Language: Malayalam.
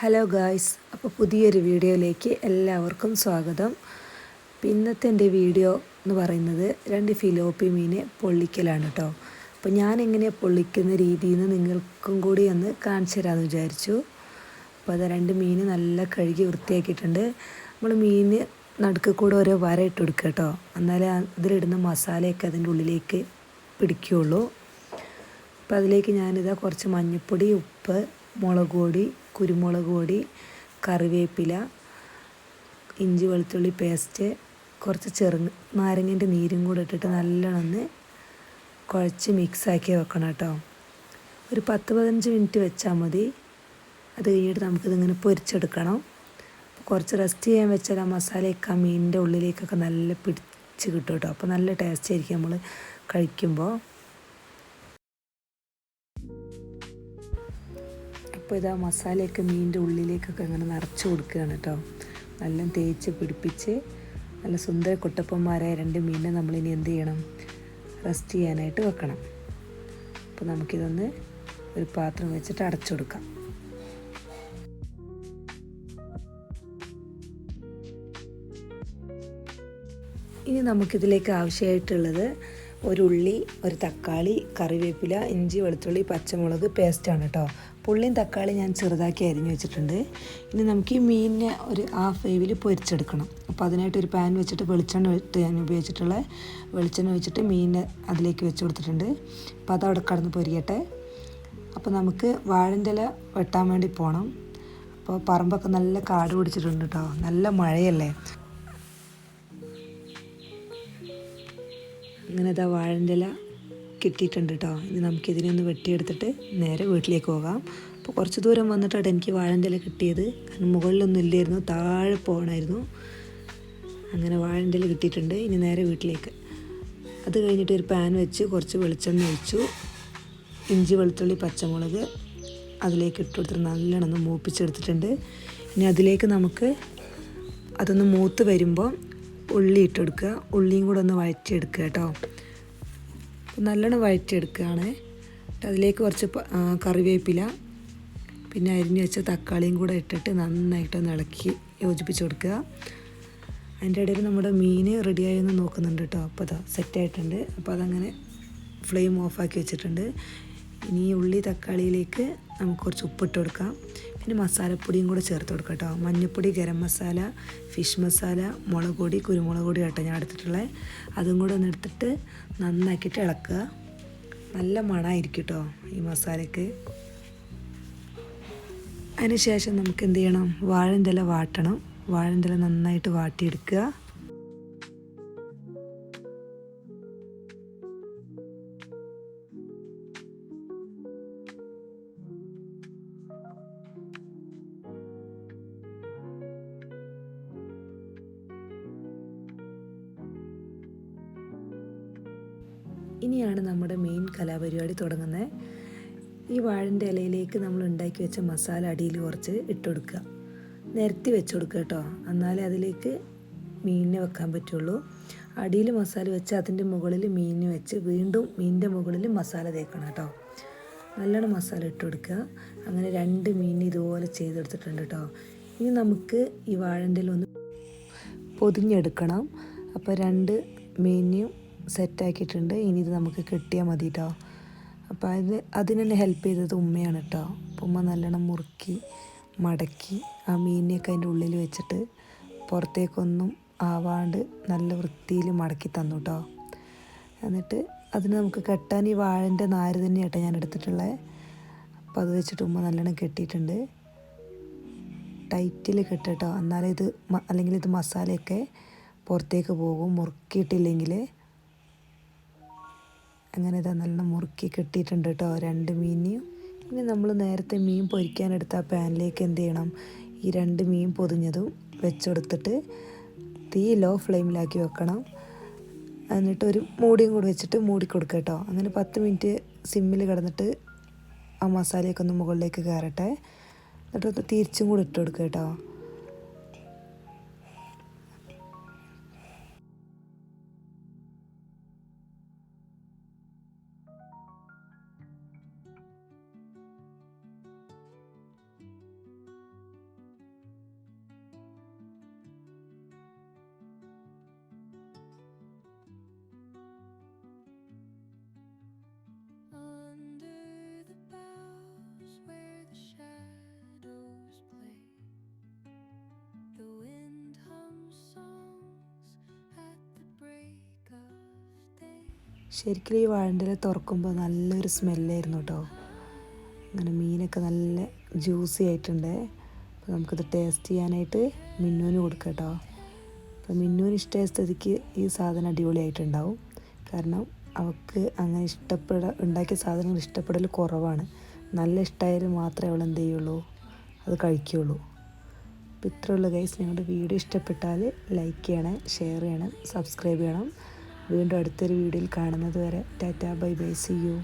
ഹലോ ഗായ്സ് അപ്പോൾ പുതിയൊരു വീഡിയോയിലേക്ക് എല്ലാവർക്കും സ്വാഗതം. ഇന്നത്തെ എന്റെ വീഡിയോ എന്ന് പറയുന്നത് രണ്ട് ഫിലോപ്പി മീനെ പൊള്ളിക്കലാണ് കേട്ടോ. അപ്പോൾ ഞാൻ എങ്ങനെ പൊള്ളിക്കുന്ന രീതിയിൽ നിന്ന് നിങ്ങൾക്കും കൂടി ഒന്ന് കാണിച്ചു തരാമെന്ന് വിചാരിച്ചു. അപ്പോൾ അത് രണ്ട് മീൻ നല്ല കഴുകി വൃത്തിയാക്കിയിട്ടുണ്ട്. നമ്മൾ മീൻ നടുക്ക് കൂടെ ഓരോ വര ഇട്ട് കൊടുക്കുക കേട്ടോ. എന്നാലേ അതിലിടുന്ന മസാലയൊക്കെ അതിന്റെ ഉള്ളിലേക്ക് പിടിക്കുകയുള്ളൂ. അപ്പോൾ അതിലേക്ക് ഞാനിതാ കുറച്ച് മഞ്ഞൾപ്പൊടി ഉപ്പ് മുളക് പൊടി കുരുമുളക് പൊടി കറിവേപ്പില ഇഞ്ചി വെളുത്തുള്ളി പേസ്റ്റ് കുറച്ച് ചെറു നാരങ്ങന്റെ നീരും കൂടെ ഇട്ടിട്ട് നല്ലോണം കുഴച്ച് മിക്സാക്കി വെക്കണം കേട്ടോ. ഒരു പത്ത് പതിനഞ്ച് മിനിറ്റ് വെച്ചാൽ മതി. അത് കഴിഞ്ഞിട്ട് നമുക്കിതിങ്ങനെ പൊരിച്ചെടുക്കണം. കുറച്ച് റെസ്റ്റ് ചെയ്യാൻ വെച്ചാൽ ആ മസാലയൊക്കെ ആ മീനിന്റെ ഉള്ളിലേക്കൊക്കെ നല്ല പിടിച്ച് കിട്ടും കേട്ടോ. അപ്പോൾ നല്ല ടേസ്റ്റ് ആയിരിക്കും നമ്മൾ കഴിക്കുമ്പോൾ. അപ്പോൾ ഇതാ മസാലയൊക്കെ മീനിന്റെ ഉള്ളിലേക്കൊക്കെ അങ്ങനെ നിറച്ച് കൊടുക്കുകയാണ് കേട്ടോ. നല്ല തേച്ച് പിടിപ്പിച്ച് നല്ല സുന്ദര കുട്ടപ്പന്മാരായ രണ്ട് മീനിനെ നമ്മളിനി എന്ത് ചെയ്യണം? റെസ്റ്റ് ചെയ്യാനായിട്ട് വെക്കണം. അപ്പോൾ നമുക്കിതൊന്ന് ഒരു പാത്രം വെച്ചിട്ട് അടച്ചു കൊടുക്കാം. ഇനി നമുക്കിതിലേക്ക് ആവശ്യമായിട്ടുള്ളത് ഒരു ഉള്ളി ഒരു തക്കാളി കറിവേപ്പില ഇഞ്ചി വെളുത്തുള്ളി പച്ചമുളക് പേസ്റ്റാണ് കേട്ടോ പുള്ളിയും തക്കാളി ഞാൻ ചെറുതാക്കി അരിഞ്ഞു വെച്ചിട്ടുണ്ട്. ഇനി നമുക്ക് ഈ മീനിനെ ഒരു ഹാഫ് വേവിൽ പൊരിച്ചെടുക്കണം. അപ്പോൾ അതിനായിട്ട് ഒരു പാൻ വെച്ചിട്ട് വെളിച്ചെണ്ണ ഇട്ട് ഞാൻ ഉപയോഗിച്ചിട്ടുള്ള വെളിച്ചെണ്ണ വെച്ചിട്ട് മീനിനെ അതിലേക്ക് വെച്ച് കൊടുത്തിട്ടുണ്ട്. അപ്പോൾ അതവിടെ കടന്ന് പൊരിയട്ടെ. അപ്പോൾ നമുക്ക് വാഴന്റെ ഇല വെട്ടാൻ വേണ്ടി പോകണം അപ്പോൾ പറമ്പൊക്കെ നല്ല കാട് പിടിച്ചിട്ടുണ്ട് കേട്ടോ നല്ല മഴയല്ലേ? അങ്ങനെ ഇതാ വാഴന്റെ ഇല കിട്ടിയിട്ടുണ്ട് കേട്ടോ ഇനി നമുക്കിതിനെ ഒന്ന് വെട്ടിയെടുത്തിട്ട് നേരെ വീട്ടിലേക്ക് പോകാം. അപ്പോൾ കുറച്ച് ദൂരം വന്നിട്ടാണ് എനിക്ക് വാഴന്റെ ഇല കിട്ടിയത്. കാരണം മുകളിലൊന്നും ഇല്ലായിരുന്നു താഴെ പോകണമായിരുന്നു. അങ്ങനെ വാഴന്റെ ഇല കിട്ടിയിട്ടുണ്ട് ഇനി നേരെ വീട്ടിലേക്ക്. അത് കഴിഞ്ഞിട്ട് ഒരു പാൻ വെച്ച് കുറച്ച് വെളിച്ചെണ്ണ ഒഴിച്ചു. ഇഞ്ചി വെളുത്തുള്ളി പച്ചമുളക് അതിലേക്ക് ഇട്ട് കൊടുത്തിട്ട് നല്ലോണം മൂപ്പിച്ചെടുത്തിട്ടുണ്ട്. ഇനി അതിലേക്ക് നമുക്ക് അതൊന്ന് മൂത്ത് വരുമ്പോൾ ഉള്ളി ഇട്ടെടുക്കുക. ഉള്ളിയും കൂടെ ഒന്ന് വഴറ്റിയെടുക്കുക കേട്ടോ. നല്ലോണം വഴറ്റിയെടുക്കുകയാണ്. അതിലേക്ക് കുറച്ച് കറിവേപ്പില പിന്നെ അരിഞ്ഞ് വെച്ച തക്കാളിയും കൂടെ ഇട്ടിട്ട് നന്നായിട്ടൊന്ന് ഇളക്കി യോജിപ്പിച്ച് കൊടുക്കുക. അതിന്റെ ഇടയിൽ നമ്മുടെ മീൻ റെഡിയായി ഒന്ന് നോക്കുന്നുണ്ട് കേട്ടോ. അപ്പോൾ അതാ സെറ്റായിട്ടുണ്ട് അപ്പോൾ അതങ്ങനെ ഫ്ലെയിം ഓഫാക്കി വെച്ചിട്ടുണ്ട്. ഇനി ഉള്ളി തക്കാളിയിലേക്ക് നമുക്ക് കുറച്ച് ഉപ്പിട്ട് കൊടുക്കാം. പിന്നെ മസാലപ്പൊടിയും കൂടെ ചേർത്ത് കൊടുക്കാം കേട്ടോ. മഞ്ഞൾപ്പൊടി ഗരം മസാല ഫിഷ് മസാല മുളക് പൊടി കുരുമുളക് പൊടി കേട്ടോ ഞാൻ എടുത്തിട്ടുള്ളത് അതും കൂടെ ഒന്ന് എടുത്തിട്ട് നന്നാക്കിയിട്ട് ഇളക്കുക. നല്ല മണമായിരിക്കും കേട്ടോ ഈ മസാലയ്ക്ക്. അതിനുശേഷം നമുക്ക് എന്ത് ചെയ്യണം? വാഴന്റെ വാട്ടണം. വാഴന്റെ നന്നായിട്ട് വാട്ടിയെടുക്കുക. ഇനിയാണ് നമ്മുടെ മെയിൻ കലാപരിപാടി തുടങ്ങുന്നത്. ഈ വാഴന്റെ ഇലയിലേക്ക് നമ്മൾ ഉണ്ടാക്കി വെച്ച മസാല അടിയിൽ കുറച്ച് ഇട്ട് കൊടുക്കുക. നിരത്തി വെച്ച് കൊടുക്കുക കേട്ടോ. എന്നാലേ അതിലേക്ക് മീനിനെ വെക്കാൻ പറ്റുള്ളൂ. അടിയിൽ മസാല വെച്ച് അതിന്റെ മുകളിൽ മീനിന് വെച്ച് വീണ്ടും മീനിന്റെ മുകളിൽ മസാല തേക്കണം കേട്ടോ. നല്ലോണം മസാല ഇട്ട് കൊടുക്കുക. അങ്ങനെ രണ്ട് മീൻ ഇതുപോലെ ചെയ്തെടുത്തിട്ടുണ്ട് കേട്ടോ. ഇനി നമുക്ക് ഈ വാഴന്റെ ഒന്ന് പൊതിഞ്ഞെടുക്കണം. അപ്പോൾ രണ്ട് മീനും സെറ്റാക്കിയിട്ടുണ്ട്. ഇനി ഇത് നമുക്ക് കിട്ടിയാൽ മതി കേട്ടോ അപ്പോൾ അത് അതിനെന്നെ ഹെൽപ്പ് ചെയ്തത് ഉമ്മയാണ് കേട്ടോ ഉമ്മ നല്ലോണം മുറുക്കി മടക്കി ആ മീനിനെയൊക്കെ അതിന്റെ ഉള്ളിൽ വെച്ചിട്ട് പുറത്തേക്കൊന്നും ആവാണ്ട് നല്ല വൃത്തിയിൽ മടക്കി തന്നു കേട്ടോ എന്നിട്ട് അതിന് നമുക്ക് കെട്ടാൻ ഈ വാഴന്റെ നാര് തന്നെയാട്ടോ ഞാൻ എടുത്തിട്ടുള്ളത് അപ്പോൾ അത് വെച്ചിട്ട് ഉമ്മ നല്ലോണം കെട്ടിയിട്ടുണ്ട്. ടൈറ്റിൽ കെട്ടോ എന്നാലേ ഇത് അല്ലെങ്കിൽ ഇത് മസാലയൊക്കെ പുറത്തേക്ക് പോകും. മുറുക്കിയിട്ടില്ലെങ്കിൽ അങ്ങനെ ഇതാ നല്ല മുറുക്കി കിട്ടിയിട്ടുണ്ട് കേട്ടോ രണ്ട് മീനിനെയും ഇനി നമ്മൾ നേരത്തെ മീൻ പൊരിക്കാനെടുത്ത ആ പാനിലേക്ക് എന്ത് ചെയ്യണം? ഈ രണ്ട് മീൻ പൊതിഞ്ഞതും വെച്ചെടുത്തിട്ട് തീ ലോ ഫ്ലെയിമിലാക്കി വെക്കണം. എന്നിട്ട് ഒരു മൂടിയും കൂടി വെച്ചിട്ട് മൂടി കൊടുക്കുക കേട്ടോ. അങ്ങനെ പത്ത് മിനിറ്റ് സിമ്മിൽ കിടന്നിട്ട് ആ മസാലയൊക്കെ ഒന്ന് മുകളിലേക്ക് കയറട്ടെ. എന്നിട്ട് തിരിച്ചും കൂടി ഇട്ട് കൊടുക്കുക കേട്ടോ. ശരിക്കും ഈ വാഴന്റെ തുറക്കുമ്പോൾ നല്ലൊരു സ്മെല്ലായിരുന്നു കേട്ടോ അങ്ങനെ മീനൊക്കെ നല്ല ജ്യൂസി ആയിട്ടുണ്ട്. അപ്പോൾ നമുക്കിത് ടേസ്റ്റ് ചെയ്യാനായിട്ട് മിന്നുവിന് കൊടുക്കാം കേട്ടോ അപ്പോൾ മിന്നുവിന് ഇഷ്ടമായ സ്ഥിതിക്ക് ഈ സാധനം അടിപൊളിയായിട്ടുണ്ടാവും. കാരണം അവൾക്ക് അങ്ങനെ ഇഷ്ടപ്പെട ഉണ്ടാക്കിയ സാധനങ്ങൾ ഇഷ്ടപ്പെടൽ കുറവാണ്. നല്ല ഇഷ്ടമായാലും മാത്രമേ അവൾ എന്ത് ചെയ്യുള്ളൂ? അത് കഴിക്കുകയുള്ളൂ. അപ്പോൾ ഇത്രയുള്ള ഗൈസ് ഞങ്ങളുടെ വീഡിയോ ഇഷ്ടപ്പെട്ടാൽ ലൈക്ക് ചെയ്യണം ഷെയർ ചെയ്യണം സബ്സ്ക്രൈബ് ചെയ്യണം. വീണ്ടും അടുത്തൊരു വീഡിയോയിൽ കാണുന്നത് വരെ tata bye bye see you